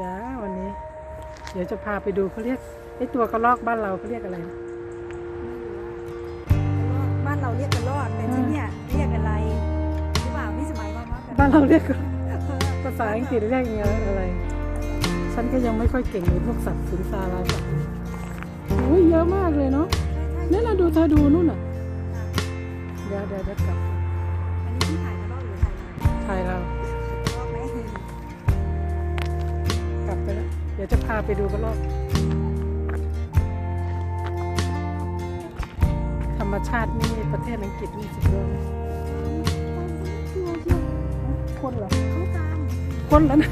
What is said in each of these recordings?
จ้าวันนี้ เดี๋ยวจะพาไปดูเขาเรียกไอ้ตัวกระรอกบ้านเราเขาเรียกอะไรนะบ้านเราเรียกกันรอดแต่ที่เนี่ยเรียกอะไรหรือเปล่าพี่สมัยว่าว่ากันบ้านเราเรียกภาษาอังกฤษเรียกยังไงอะไร ฉันก็ยังไม่ค่อยเก่งในพวกสัตว์สิงสาราสัตว์โอ้ยเยอะมากเลยเนาะนี่นนะดูเธอดูนู่นน่ะ เดี๋ยวเดี๋ยวเดี๋ยวกลับอันนี้พี่ถ่ายกันรอดหรือถ่ายเราไทยเรา ดี๋ยวจะพาไปดูกระรอกธรรมชาตินี่ประเทศอังกฤษนี่สุดยอดเลยคนเหรอเขาตามคนแล้วนะ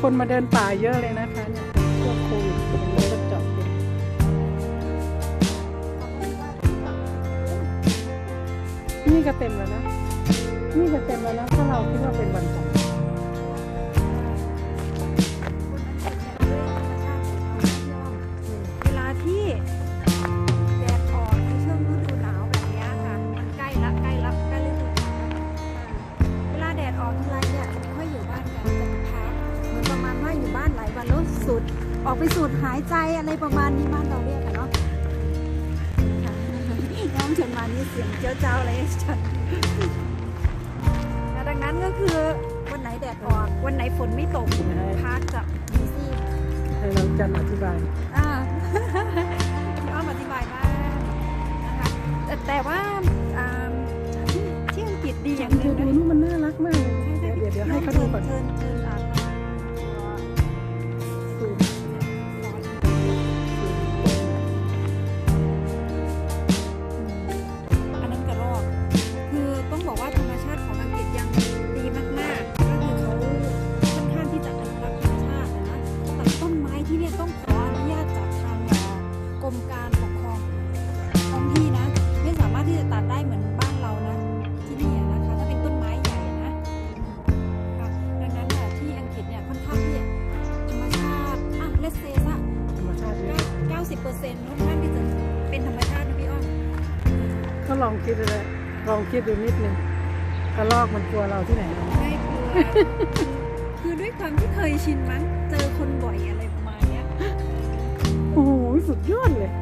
คนมาเดินป่าเยอะเลยนะคะเนี่ยช่วงโควิดเป็นรถจอดเยอะนี่ก็เต็มแล้วนะ นี่ก็เต็มแล้วนะถ้าเราคิดว่าเป็นวันจันทร์ ออกไปสูดหายใจอะไรประมาณนี้บ้านเราเรียกกันเนาะค่ะน้องเชิญมานี่เสียงเจ้าเจ้าอะไรฉันแต่ดังนั้นก็คือวันไหนแดดออกวันไหนฝนไม่ตกพักจะมีซี่ให้น้องจันอธิบายอ่าพี่อ้อมอธิบายบ้างนะคะแต่แต่ว่าอ่าที่ที่อังกฤษดีอย่างหเธนึ่องดูนะนู่นมันน่ารักมากเลยใช่เดี๋ยวใช่เดี๋ยวเดี๋ยวให้เขาดูก่อน อร์เซ็นต์ค่อนข้างที่จะเป็นธรรมชาตินะพี่อ้อมก็ลองคิดดูเลยลองคิดดูนิดนึงกระลอกมันกลัวเราที่ไหนไม่กลัวคือด้วยความที่เคยชินมั้ง เจอคนบ่อยอะไรประมาณเนี้ย โอ้โหสุดยอดเลย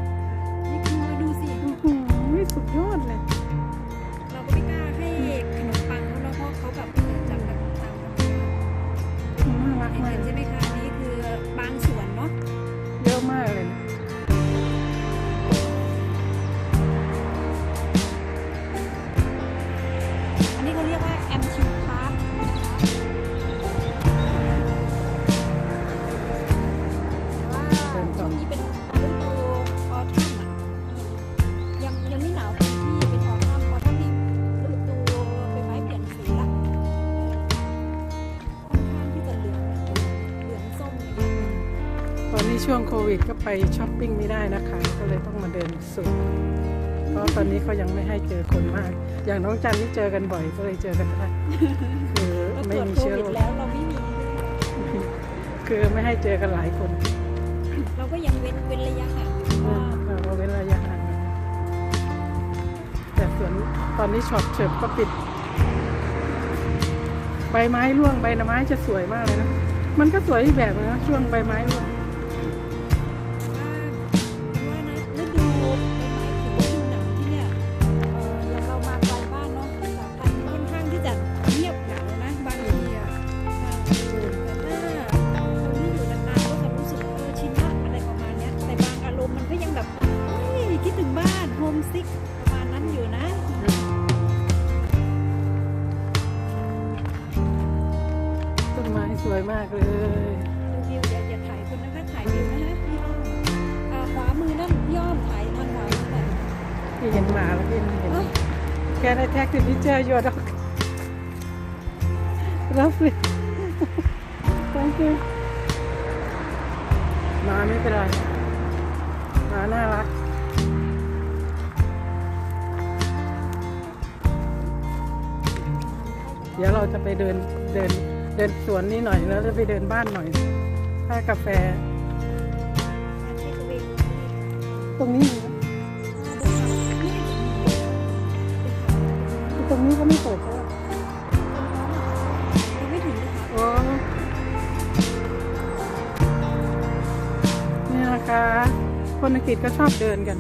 ตอนนี้ช่วงโควิดก็ไปช้อปปิ้งไม่ได้นะคะ ก็เลยต้องมาเดินสุดเพราะตอนนี้เขายังไม่ให้เจอคนมาก อย่างน้องจันที่เจอกันบ่อยก็เลยเจอกันได้คือเราตไม่รวจมีโคเชื้อวิโรดคแล้วเราไม่มีคือไม่ให้เจอกันหลายคน เราก็ยังเว้นเว้นระยะห่างอยู่ว่าเราเว้นระยะห่างแต่ส่วนตอนนี้ช็อปเฉิบก็ปิด ใบไม้ร่วงใบไม้จะสวยมากเลยนะมันก็สวยอีกแบบนึงนะช่วงใบไม้ร่วง สวยมากเลยดูวิวอย่าอย่าถ่ายคนนะคะถ่ายวิวนะคะพี่อ้อมอ่าขวามือนั่นพี่อ้อมถ่ายทางขวามือแบบพี่เห็นหมาแล้วพี่ไม่เห็นเอ้าแค่ได้แท็กที่พี่เจออยู่ดอกรับสิ thank you หมาไม่เป็นไรหมาน่ารักเดี๋ยวเราจะไปเดินเดิน เดินสวนนี่หน่อยแล้วจะไปเดินบ้านหน่อยถ้ากาแฟ ตรงนี้ตรงนี้ก็ไม่เปิดใช่ไหมไม่ถึงอ๋อนี่นะคะ คนอังกฤษก็ชอบเดินกัน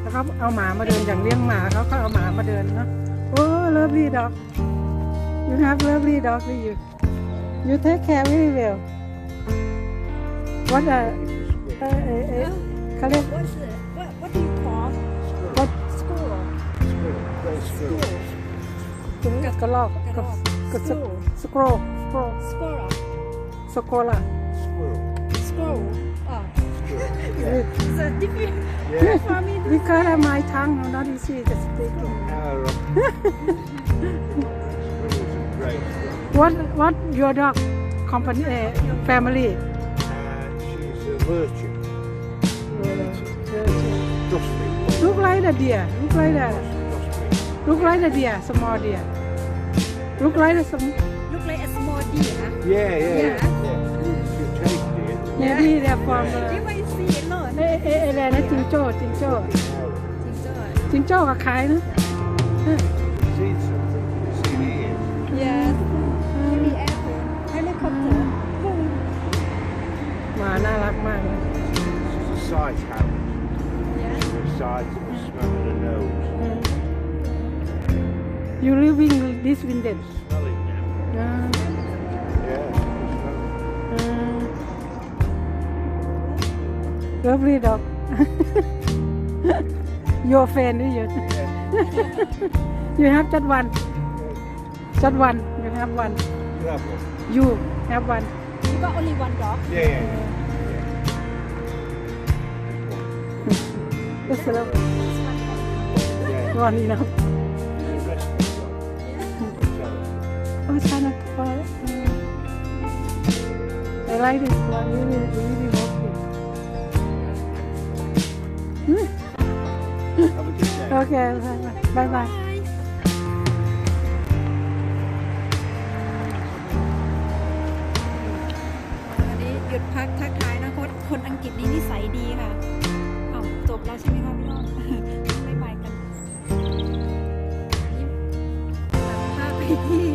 แล้วก็เอาหมามาเดินอย่างเลี้ยงหมาเขาก็เอาหมามาเดินเนาะ โอ้เลิฟลี่ด็อก you have lovely dog with you you take care very well what a เอ่อเอ่อเอ่อเขาเรียก What's it? What What do you call what school? Squirrel. Very squirrel. กระลอกกระกระสสโครสโคร Squirrel. สโคล่ะ Squirrel. Squirrel. Oh, Squirrel. it's a different Yeah. for me. to because of my tongue not easy to speak No, Squirrel's a great dog. what what your dog company uh, family Uh, she's a virgin. Dusty. look like a deer look like the Dusty. look like a deer small deer look like the some Look like a small deer. Yeah, yeah, Yeah. yeah. yeah. She'll maybe they're from You uh, might see it lot. เอเอเออะไรนะจิงโจ้จิงโจ้ Now, จริงจ้ะจิงโจ้ก็ขายนะ seen something. Seen ears. Yes. Maybe airplane. Helicopter. หมาน่ารักมากเลย She's a sight hound. Yeah. The sight of a smell of the nose. you living this vintage Lovely dog. Your fan, do you? you have just one. Just one. You have one. You have one? You have one. You got only one dog. Yeah, yeah. Just a little yeah. one enough. The rest of the dog. Oh, China. Uh, I like this one. Really, really โอเคบายบายวันนี้หยุดพักทักทายนะคนคนอังกฤษนี่นิสัยดีค่ะเอาจบแล้วใช่ไหมคะพี่น้องบายบายกันภาพไปที่